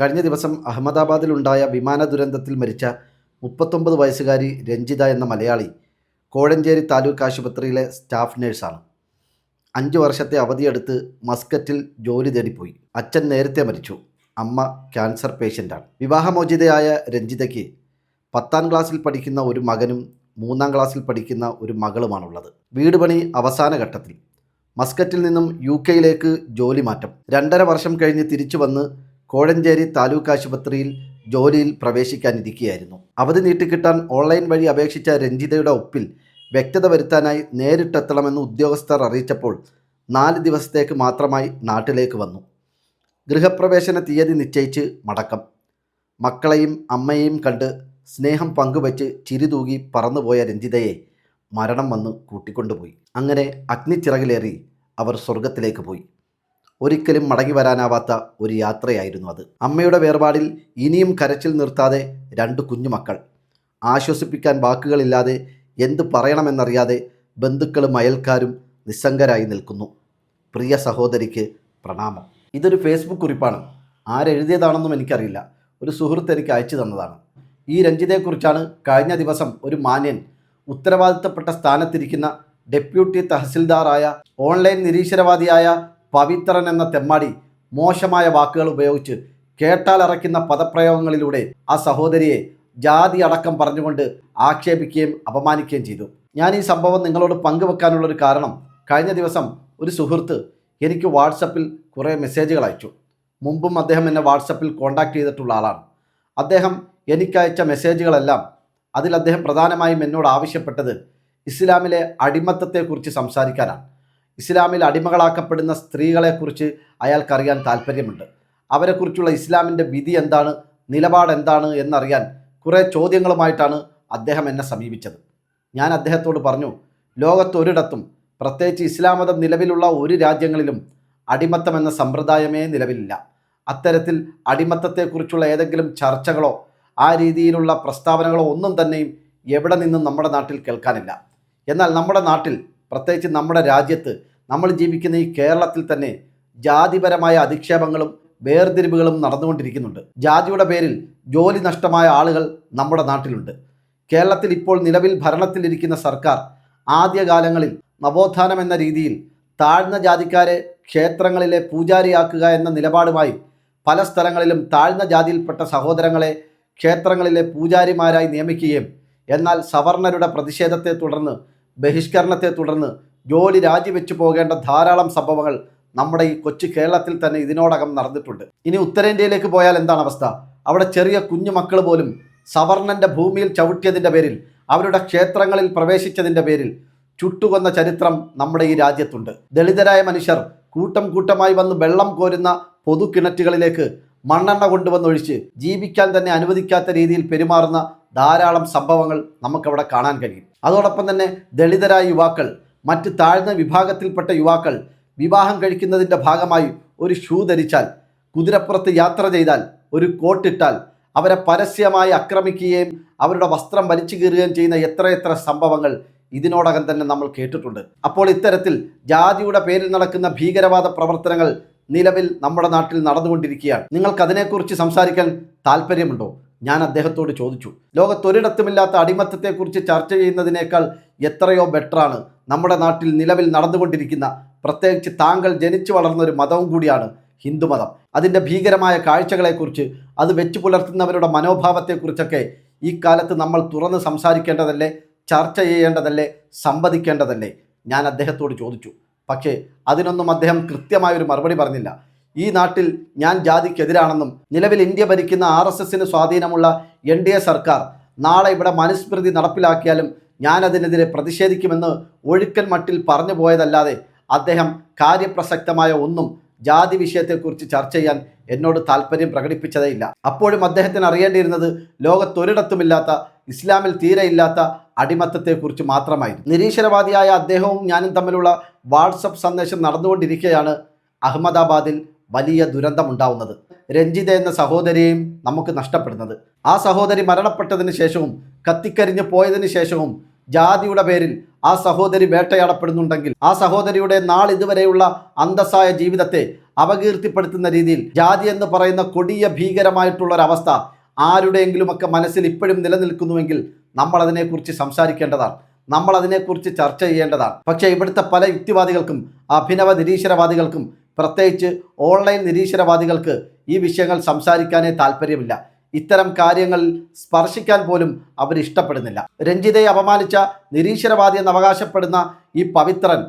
കഴിഞ്ഞ ദിവസം അഹമ്മദാബാദിലുണ്ടായ വിമാന ദുരന്തത്തിൽ മരിച്ച മുപ്പത്തൊമ്പത് വയസ്സുകാരി രഞ്ജിത എന്ന മലയാളി കോഴഞ്ചേരി താലൂക്ക് ആശുപത്രിയിലെ സ്റ്റാഫ് നേഴ്സാണ്. അഞ്ച് വർഷത്തെ അവധിയെടുത്ത് മസ്കറ്റിൽ ജോലി തേടിപ്പോയി. അച്ഛൻ നേരത്തെ മരിച്ചു. അമ്മ ക്യാൻസർ പേഷ്യന്റാണ് വിവാഹമോചിതയായ രഞ്ജിതയ്ക്ക് പത്താം ക്ലാസ്സിൽ പഠിക്കുന്ന ഒരു മകനും മൂന്നാം ക്ലാസ്സിൽ പഠിക്കുന്ന ഒരു മകളുമാണുള്ളത്. വീട് പണി അവസാന ഘട്ടത്തിൽ. മസ്കറ്റിൽ നിന്നും യു കെയിലേക്ക് ജോലി മാറ്റം. രണ്ടര വർഷം കഴിഞ്ഞ് തിരിച്ചു വന്ന് കോഴഞ്ചേരി താലൂക്ക് ആശുപത്രിയിൽ ജോലിയിൽ പ്രവേശിക്കാനിരിക്കുകയായിരുന്നു അവധി നീട്ടിക്കിട്ടാൻ ഓൺലൈൻ വഴി അപേക്ഷിച്ച രഞ്ജിതയുടെ ഒപ്പിൽ വ്യക്തത വരുത്താനായി നേരിട്ടെത്തണമെന്ന് ഉദ്യോഗസ്ഥർ അറിയിച്ചപ്പോൾ നാല് ദിവസത്തേക്ക് മാത്രമായി നാട്ടിലേക്ക് വന്നു. ഗൃഹപ്രവേശന തീയതി നിശ്ചയിച്ച് മടക്കം. മക്കളെയും അമ്മയെയും കണ്ട് സ്നേഹം പങ്കുവച്ച് ചിരിതൂകി പറന്നുപോയ രഞ്ജിതയെ മരണം വന്ന് കൂട്ടിക്കൊണ്ടുപോയി. അങ്ങനെ അഗ്നിച്ചിറകിലേറി അവർ സ്വർഗത്തിലേക്ക് പോയി. ഒരിക്കലും മടങ്ങി വരാനാവാത്ത ഒരു യാത്രയായിരുന്നു അത്. അമ്മയുടെ വേർപാടിൽ ഇനിയും കരച്ചിൽ നിർത്താതെ രണ്ട് കുഞ്ഞുമക്കൾ ആശ്വസിപ്പിക്കാൻ വാക്കുകളില്ലാതെ എന്ത് പറയണമെന്നറിയാതെ ബന്ധുക്കളും അയൽക്കാരും നിസ്സംഗരായി നിൽക്കുന്നു. പ്രിയ സഹോദരിക്ക് പ്രണാമം. ഇതൊരു ഫേസ്ബുക്ക് കുറിപ്പാണ്. ആരെഴുതിയതാണെന്നും എനിക്കറിയില്ല. ഒരു സുഹൃത്ത് എനിക്ക് അയച്ചു തന്നതാണ്. ഈ രഞ്ജിതയെക്കുറിച്ചാണ് കഴിഞ്ഞ ദിവസം ഒരു മാന്യൻ ഉത്തരവാദിത്തപ്പെട്ട സ്ഥാനത്തിരിക്കുന്ന ഡെപ്യൂട്ടി തഹസിൽദാറായ ഓൺലൈൻ നിരീശ്വരവാദിയായ പവിത്രൻ എന്ന തെമ്മാടി മോശമായ വാക്കുകൾ ഉപയോഗിച്ച് കേട്ടാൽ അറയ്ക്കുന്ന പദപ്രയോഗങ്ങളിലൂടെ ആ സഹോദരിയെ ജാതി അടക്കം പറഞ്ഞുകൊണ്ട് ആക്ഷേപിക്കുകയും അപമാനിക്കുകയും ചെയ്തു. ഞാൻ ഈ സംഭവം നിങ്ങളോട് പങ്കുവെക്കാനുള്ള ഒരു കാരണം കഴിഞ്ഞ ദിവസം ഒരു സുഹൃത്ത് എനിക്ക് വാട്സപ്പിൽ കുറേ മെസ്സേജുകൾ അയച്ചു. മുമ്പും അദ്ദേഹം എന്നെ വാട്സപ്പിൽ കോൺടാക്ട് ചെയ്തിട്ടുള്ള ആളാണ്. അദ്ദേഹം എനിക്കയച്ച മെസ്സേജുകളെല്ലാം അതിൽ അദ്ദേഹം പ്രധാനമായും എന്നോട് ആവശ്യപ്പെട്ടത് ഇസ്ലാമിലെ അടിമത്തത്തെക്കുറിച്ച് സംസാരിക്കാനാണ്. ഇസ്ലാമിൽ അടിമകളാക്കപ്പെടുന്ന സ്ത്രീകളെക്കുറിച്ച് അയാൾക്കറിയാൻ താല്പര്യമുണ്ട് അവരെക്കുറിച്ചുള്ള ഇസ്ലാമിന്റെ വിധി എന്താണ് നിലപാട് എന്താണ് എന്നറിയാൻ കുറേ ചോദ്യങ്ങളുമായിട്ടാണ് അദ്ദേഹം എന്നെ സമീപിച്ചത്. ഞാൻ അദ്ദേഹത്തോട് പറഞ്ഞു ലോകത്തൊരിടത്തും പ്രത്യേകിച്ച് ഇസ്ലാം മതം നിലവിലുള്ള ഒരു രാജ്യങ്ങളിലും അടിമത്തം എന്ന സമ്പ്രദായമേ നിലവിലില്ല. അത്തരത്തിൽ അടിമത്തത്തെക്കുറിച്ചുള്ള ഏതെങ്കിലും ചർച്ചകളോ ആ രീതിയിലുള്ള പ്രസ്താവനകളോ ഒന്നും തന്നെയും എവിടെ നിന്നും നമ്മുടെ നാട്ടിൽ കേൾക്കാനില്ല. എന്നാൽ നമ്മുടെ നാട്ടിൽ പ്രത്യേകിച്ച് നമ്മുടെ രാജ്യത്ത് നമ്മൾ ജീവിക്കുന്ന ഈ കേരളത്തിൽ തന്നെ ജാതിപരമായ അധിക്ഷേപങ്ങളും വേർതിരിവുകളും നടന്നുകൊണ്ടിരിക്കുന്നുണ്ട്. ജാതിയുടെ പേരിൽ ജോലി നഷ്ടമായ ആളുകൾ നമ്മുടെ നാട്ടിലുണ്ട്. കേരളത്തിൽ ഇപ്പോൾ നിലവിൽ ഭരണത്തിലിരിക്കുന്ന സർക്കാർ ആദ്യകാലങ്ങളിൽ നവോത്ഥാനം എന്ന രീതിയിൽ താഴ്ന്ന ജാതിക്കാരെ ക്ഷേത്രങ്ങളിലെ പൂജാരിയാക്കുക എന്ന നിലപാടുമായി പല സ്ഥലങ്ങളിലും താഴ്ന്ന ജാതിയിൽപ്പെട്ട സഹോദരങ്ങളെ ക്ഷേത്രങ്ങളിലെ പൂജാരിമാരായി നിയമിക്കുകയും എന്നാൽ സവർണരുടെ പ്രതിഷേധത്തെ തുടർന്ന് ബഹിഷ്കരണത്തെ തുടർന്ന് ജോലി രാജിവെച്ചു പോകേണ്ട ധാരാളം സംഭവങ്ങൾ നമ്മുടെ ഈ കൊച്ചു കേരളത്തിൽ തന്നെ ഇതിനോടകം നടന്നിട്ടുണ്ട്. ഇനി ഉത്തരേന്ത്യയിലേക്ക് പോയാൽ എന്താണ് അവസ്ഥ? അവിടെ ചെറിയ കുഞ്ഞു മക്കൾ പോലും സവർണന്റെ ഭൂമിയിൽ ചവിട്ടിയതിന്റെ പേരിൽ അവരുടെ ക്ഷേത്രങ്ങളിൽ പ്രവേശിച്ചതിന്റെ പേരിൽ ചുട്ടുകൊന്ന ചരിത്രം നമ്മുടെ ഈ രാജ്യത്തുണ്ട്. ദളിതരായ മനുഷ്യർ കൂട്ടം കൂട്ടമായി വന്ന് വെള്ളം കോരുന്ന പൊതു കിണറ്റുകളിലേക്ക് മണ്ണെണ്ണ കൊണ്ടുവന്നൊഴിച്ച് ജീവിക്കാൻ തന്നെ അനുവദിക്കാത്ത രീതിയിൽ പെരുമാറുന്ന ധാരാളം സംഭവങ്ങൾ നമുക്കവിടെ കാണാൻ കഴിയും. അതോടൊപ്പം തന്നെ ദളിതരായ യുവാക്കൾ മറ്റ് താഴ്ന്ന വിഭാഗത്തിൽപ്പെട്ട യുവാക്കൾ വിവാഹം കഴിക്കുന്നതിന്റെ ഭാഗമായി ഒരു ഷൂ ധരിച്ചാൽ കുതിരപ്പുറത്ത് യാത്ര ചെയ്താൽ ഒരു കോട്ടിട്ടാൽ അവരെ പരസ്യമായി ആക്രമിക്കുകയും അവരുടെ വസ്ത്രം വലിച്ചു കീറുകയും ചെയ്യുന്ന എത്രയെത്ര സംഭവങ്ങൾ ഇതിനോടകം തന്നെ നമ്മൾ കേട്ടിട്ടുണ്ട്. അപ്പോൾ ഇത്തരത്തിൽ ജാതിയുടെ പേരിൽ നടക്കുന്ന ഭീകരവാദ പ്രവർത്തനങ്ങൾ നിലവിൽ നമ്മുടെ നാട്ടിൽ നടന്നുകൊണ്ടിരിക്കുകയാണ്. നിങ്ങൾക്ക് അതിനെക്കുറിച്ച് സംസാരിക്കാൻ താല്പര്യമുണ്ടോ ഞാൻ അദ്ദേഹത്തോട് ചോദിച്ചു. ലോകത്തൊരിടത്തുമില്ലാത്ത അടിമത്തത്തെക്കുറിച്ച് ചർച്ച ചെയ്യുന്നതിനേക്കാൾ എത്രയോ ബെറ്ററാണ്. നമ്മുടെ നാട്ടിൽ നിലവിൽ നടന്നുകൊണ്ടിരിക്കുന്ന പ്രത്യേകിച്ച് താങ്കൾ ജനിച്ചു വളർന്ന ഒരു മതവും കൂടിയാണ് ഹിന്ദുമതം അതിന്റെ ഭീകരമായ കാഴ്ചകളെക്കുറിച്ച് അത് വെച്ചു പുലർത്തുന്നവരുടെ മനോഭാവത്തെക്കുറിച്ചൊക്കെ ഈ കാലത്ത് നമ്മൾ തുറന്ന് സംസാരിക്കേണ്ടതല്ലേ ചർച്ച ചെയ്യേണ്ടതല്ലേ സംവദിക്കേണ്ടതല്ലേ? ഞാൻ അദ്ദേഹത്തോട് ചോദിച്ചു. പക്ഷേ അതിനൊന്നും അദ്ദേഹം കൃത്യമായൊരു മറുപടി പറഞ്ഞില്ല. ഈ നാട്ടിൽ ഞാൻ ജാതിക്കെതിരാണെന്നും നിലവിൽ ഇന്ത്യ ഭരിക്കുന്ന ആർ എസ് എസിന് സ്വാധീനമുള്ള എൻ ഡി എ സർക്കാർ നാളെ ഇവിടെ മനുസ്മൃതി നടപ്പിലാക്കിയാലും ഞാൻ അതിനെതിരെ പ്രതിഷേധിക്കുമെന്ന് ഒഴുക്കൻ മട്ടിൽ പറഞ്ഞു പോയതല്ലാതെ അദ്ദേഹം കാര്യപ്രസക്തമായ ഒന്നും ജാതി വിഷയത്തെക്കുറിച്ച് ചർച്ച ചെയ്യാൻ എന്നോട് താല്പര്യം പ്രകടിപ്പിച്ചതേയില്ല. അപ്പോഴും അദ്ദേഹത്തിന് അറിയേണ്ടിയിരുന്നത് ലോകത്തൊരിടത്തുമില്ലാത്ത ഇസ്ലാമിൽ തീരെ ഇല്ലാത്ത അടിമത്തത്തെക്കുറിച്ച് മാത്രമായിരുന്നു. നിരീശ്വരവാദിയായ അദ്ദേഹവും ഞാനും തമ്മിലുള്ള വാട്സപ്പ് സന്ദേശം നടന്നുകൊണ്ടിരിക്കെയാണ് അഹമ്മദാബാദിൽ വലിയ ദുരന്തമുണ്ടാവുന്നത്. രഞ്ജിത എന്ന സഹോദരിയെയും നമുക്ക് നഷ്ടപ്പെടുന്നത്. ആ സഹോദരി മരണപ്പെട്ടതിന് ശേഷവും കത്തിക്കരിഞ്ഞു പോയതിന് ശേഷവും ജാതിയുടെ പേരിൽ ആ സഹോദരി വേട്ടയാടപ്പെടുന്നുണ്ടെങ്കിൽ ആ സഹോദരിയുടെ നാൾ ഇതുവരെയുള്ള അന്തസ്സായ ജീവിതത്തെ അപകീർത്തിപ്പെടുത്തുന്ന രീതിയിൽ ജാതി എന്ന് പറയുന്ന കൊടിയ ഭീകരമായിട്ടുള്ള ഒരവസ്ഥ ആരുടെയെങ്കിലുമൊക്കെ മനസ്സിൽ ഇപ്പോഴും നിലനിൽക്കുന്നുവെങ്കിൽ നമ്മൾ അതിനെക്കുറിച്ച് സംസാരിക്കേണ്ടതാണ്. നമ്മൾ അതിനെക്കുറിച്ച് ചർച്ച ചെയ്യേണ്ടതാണ്. പക്ഷേ ഇവിടുത്തെ പല യുക്തിവാദികൾക്കും അഭിനവ നിരീശ്വരവാദികൾക്കും പ്രത്യേകിച്ച് ഓൺലൈൻ നിരീശ്വരവാദികൾക്ക് ഈ വിഷയങ്ങൾ സംസാരിക്കാനേ താല്പര്യമില്ല. ഇത്തരം കാര്യങ്ങൾ സ്പർശിക്കാൻ പോലും അവർ ഇഷ്ടപ്പെടുന്നില്ല രഞ്ജിതയെ അപമാനിച്ച നിരീശ്വരവാദി എന്ന് അവകാശപ്പെടുന്ന ഈ പവിത്രൻ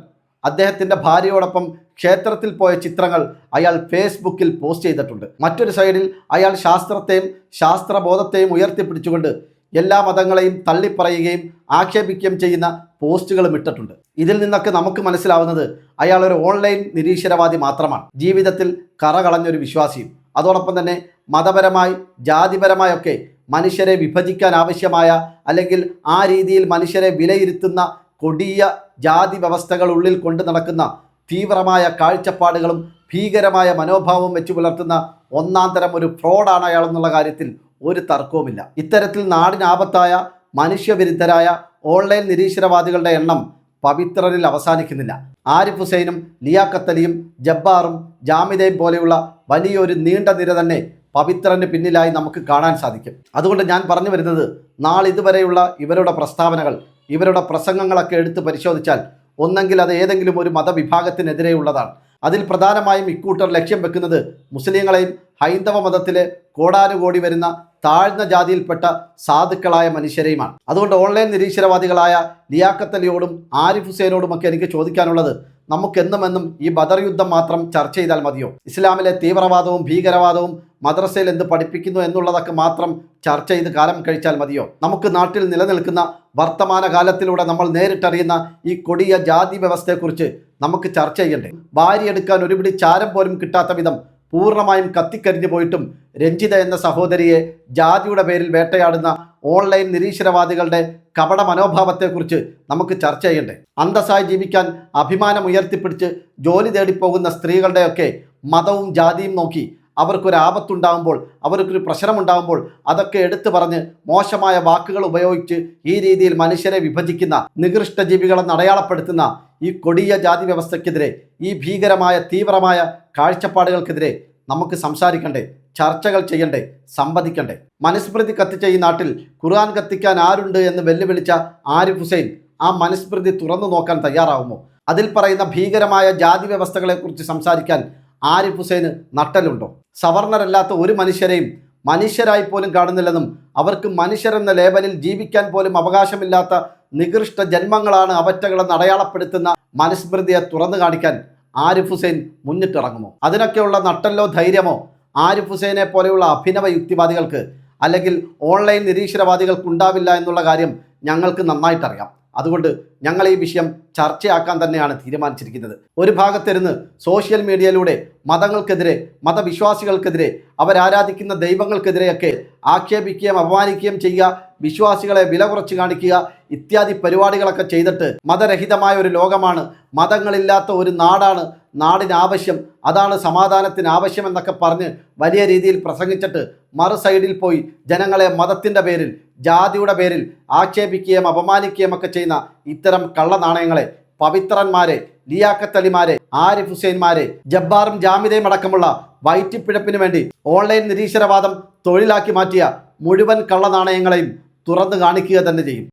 അദ്ദേഹത്തിന്റെ ഭാര്യയോടൊപ്പം ക്ഷേത്രത്തിൽ പോയ ചിത്രങ്ങൾ അയാൾ ഫേസ്ബുക്കിൽ പോസ്റ്റ് ചെയ്തിട്ടുണ്ട്. മറ്റൊരു സൈഡിൽ അയാൾ ശാസ്ത്രത്തെയും ശാസ്ത്രബോധത്തെയും ഉയർത്തിപ്പിടിച്ചുകൊണ്ട് എല്ലാ മതങ്ങളെയും തള്ളിപ്പറയുകയും ആക്ഷേപിക്കുകയും ചെയ്യുന്ന പോസ്റ്റുകളും ഇട്ടിട്ടുണ്ട്. ഇതിൽ നിന്നൊക്കെ നമുക്ക് മനസ്സിലാവുന്നത് അയാൾ ഒരു ഓൺലൈൻ നിരീശ്വരവാദി മാത്രമാണ്. ജീവിതത്തിൽ കറകളഞ്ഞൊരു വിശ്വാസിയും അതോടൊപ്പം തന്നെ മതപരമായി ജാതിപരമായൊക്കെ മനുഷ്യരെ വിഭജിക്കാൻ ആവശ്യമായ അല്ലെങ്കിൽ ആ രീതിയിൽ മനുഷ്യരെ വിലയിരുത്തുന്ന കൊടിയ ജാതി വ്യവസ്ഥകൾ ഉള്ളിൽ കൊണ്ടു നടക്കുന്ന തീവ്രമായ കാഴ്ചപ്പാടുകളും ഭീകരമായ മനോഭാവവും വെച്ച് പുലർത്തുന്ന ഒന്നാം തരം ഒരു ഫ്രോഡാണ് അയാളെന്നുള്ള കാര്യത്തിൽ ഒരു തർക്കവുമില്ല. ഇത്തരത്തിൽ നാടിനാപത്തായ മനുഷ്യവിരുദ്ധരായ ഓൺലൈൻ നിരീശ്വരവാദികളുടെ എണ്ണം പവിത്രനിൽ അവസാനിക്കുന്നില്ല. ആരിഫ് ഹുസൈനും ലിയാഖത്തലിയും ജബ്ബാറും ജാമിദയും പോലെയുള്ള വലിയൊരു നീണ്ട നിര തന്നെ പവിത്രന് പിന്നിലായി നമുക്ക് കാണാൻ സാധിക്കും. അതുകൊണ്ട് ഞാൻ പറഞ്ഞു വരുന്നത് നാളിതുവരെയുള്ള ഇവരുടെ പ്രസ്താവനകൾ ഇവരുടെ പ്രസംഗങ്ങളൊക്കെ എടുത്ത് പരിശോധിച്ചാൽ ഒന്നെങ്കിൽ അത് ഏതെങ്കിലും ഒരു മതവിഭാഗത്തിനെതിരെയുള്ളതാണ്. അതിൽ പ്രധാനമായും ഇക്കൂട്ടർ ലക്ഷ്യം വെക്കുന്നത് മുസ്ലിങ്ങളെയും ഹൈന്ദവ മതത്തിലെ കോടാനുകോടി വരുന്ന താഴ്ന്ന ജാതിയിൽപ്പെട്ട സാധുക്കളായ മനുഷ്യരെയുമാണ്. അതുകൊണ്ട് ഓൺലൈൻ നിരീശ്വരവാദികളായ ലിയാക്കത്തലിയോടും ആരിഫ് ഹുസൈനോടുമൊക്കെ എനിക്ക് ചോദിക്കാനുള്ളത് നമുക്കെന്നും എന്നും ഈ ബദർ യുദ്ധം മാത്രം ചർച്ച ചെയ്താൽ മതിയോ? ഇസ്ലാമിലെ തീവ്രവാദവും ഭീകരവാദവും മദ്രസയിൽ എന്ത് പഠിപ്പിക്കുന്നു എന്നുള്ളതൊക്കെ മാത്രം ചർച്ച ചെയ്ത് കാലം കഴിച്ചാൽ മതിയോ? നമുക്ക് നാട്ടിൽ നിലനിൽക്കുന്ന വർത്തമാന കാലത്തിലൂടെ നമ്മൾ നേരിട്ടറിയുന്ന ഈ കൊടിയ ജാതി വ്യവസ്ഥയെക്കുറിച്ച് നമുക്ക് ചർച്ച ചെയ്യണ്ടേ? ഭാര്യ എടുക്കാൻ ഒരുപിടി ചാരം പോലും കിട്ടാത്ത വിധം പൂർണമായും കത്തിക്കരിഞ്ഞു പോയിട്ടും രഞ്ജിത എന്ന സഹോദരിയെ ജാതിയുടെ പേരിൽ വേട്ടയാടുന്ന ഓൺലൈൻ നിരീശ്വരവാദികളുടെ കപട മനോഭാവത്തെക്കുറിച്ച് നമുക്ക് ചർച്ച ചെയ്യണ്ടേ? അന്തസ്സായി ജീവിക്കാൻ അഭിമാനം ഉയർത്തിപ്പിടിച്ച് ജോലി തേടിപ്പോകുന്ന സ്ത്രീകളുടെയൊക്കെ മതവും ജാതിയും നോക്കി അവർക്കൊരു ആപത്തുണ്ടാകുമ്പോൾ അവർക്കൊരു പ്രശ്നമുണ്ടാകുമ്പോൾ അതൊക്കെ എടുത്തു പറഞ്ഞ് മോശമായ വാക്കുകൾ ഉപയോഗിച്ച് ഈ രീതിയിൽ മനുഷ്യരെ വിഭജിക്കുന്ന നികൃഷ്ട ജീവികളെന്ന് അടയാളപ്പെടുത്തുന്ന ഈ കൊടിയ ജാതി വ്യവസ്ഥയ്ക്കെതിരെ ഈ ഭീകരമായ തീവ്രമായ കാഴ്ചപ്പാടുകൾക്കെതിരെ നമുക്ക് സംസാരിക്കണ്ടേ ചർച്ചകൾ ചെയ്യണ്ടേ സംവദിക്കണ്ടേ. മനുസ്മൃതി കത്തിച്ച ഈ നാട്ടിൽ ഖുർആൻ കത്തിക്കാൻ ആരുണ്ട് എന്ന് വെല്ലുവിളിച്ച ആരിഫ് ഹുസൈൻ ആ മനുസ്മൃതി തുറന്നു നോക്കാൻ തയ്യാറാവുമോ? അതിൽ പറയുന്ന ഭീകരമായ ജാതി വ്യവസ്ഥകളെക്കുറിച്ച് സംസാരിക്കാൻ ആരിഫ് ഹുസൈന് നട്ടലുണ്ടോ സവർണരല്ലാത്ത ഒരു മനുഷ്യരെയും മനുഷ്യരായി പോലും കാണുന്നില്ലെന്നും അവർക്ക് മനുഷ്യരെന്ന ലേബലിൽ ജീവിക്കാൻ പോലും അവകാശമില്ലാത്ത നികൃഷ്ട ജന്മങ്ങളാണ് അവറ്റകളെന്ന് അടയാളപ്പെടുത്തുന്ന മനുസ്മൃതിയെ തുറന്നു കാണിക്കാൻ ആരിഫ് ഹുസൈൻ മുന്നിട്ടിറങ്ങുമോ? അതിനൊക്കെയുള്ള നട്ടല്ലോ ധൈര്യമോ ആരിഫ് ഹുസൈനെ പോലെയുള്ള അഭിനവ യുക്തിവാദികൾക്ക് അല്ലെങ്കിൽ ഓൺലൈൻ നിരീശ്വരവാദികൾക്ക് ഉണ്ടാവില്ല എന്നുള്ള കാര്യം ഞങ്ങൾക്ക് നന്നായിട്ടറിയാം. അതുകൊണ്ട് ഞങ്ങൾ ഈ വിഷയം ചർച്ചയാക്കാൻ തന്നെയാണ് തീരുമാനിച്ചിരിക്കുന്നത്. ഒരു ഭാഗത്തിരുന്ന് സോഷ്യൽ മീഡിയയിലൂടെ മതങ്ങൾക്കെതിരെ മതവിശ്വാസികൾക്കെതിരെ അവരാരാധിക്കുന്ന ദൈവങ്ങൾക്കെതിരെയൊക്കെ ആക്ഷേപിക്കുകയും അപമാനിക്കുകയും ചെയ്യുക വിശ്വാസികളെ വില കുറച്ച് കാണിക്കുക ഇത്യാദി പരിപാടികളൊക്കെ ചെയ്തിട്ട് മതരഹിതമായ ഒരു ലോകമാണ്. മതങ്ങളില്ലാത്ത ഒരു നാടാണ് നാടിന് ആവശ്യം അതാണ് സമാധാനത്തിന് ആവശ്യം എന്നൊക്കെ പറഞ്ഞ് വലിയ രീതിയിൽ പ്രസംഗിച്ചിട്ട് മറു സൈഡിൽ പോയി ജനങ്ങളെ മതത്തിന്റെ പേരിൽ ജാതിയുടെ പേരിൽ ആക്ഷേപിക്കുകയും അപമാനിക്കുകയും ഒക്കെ ചെയ്യുന്ന ഇത്തരം കള്ളനാണയങ്ങളെ പവിത്രന്മാരെ ലിയാക്കത്തലിമാരെ ആരിഫ് ഹുസൈൻമാരെ ജബ്ബാറും ജാമിദയും അടക്കമുള്ള വയറ്റിപ്പിഴപ്പിന് വേണ്ടി ഓൺലൈൻ നിരീശ്വരവാദം തൊഴിലാക്കി മാറ്റിയ മുഴുവൻ കള്ളനാണയങ്ങളെയും തുറന്നു കാണിക്കുക തന്നെ ചെയ്യും.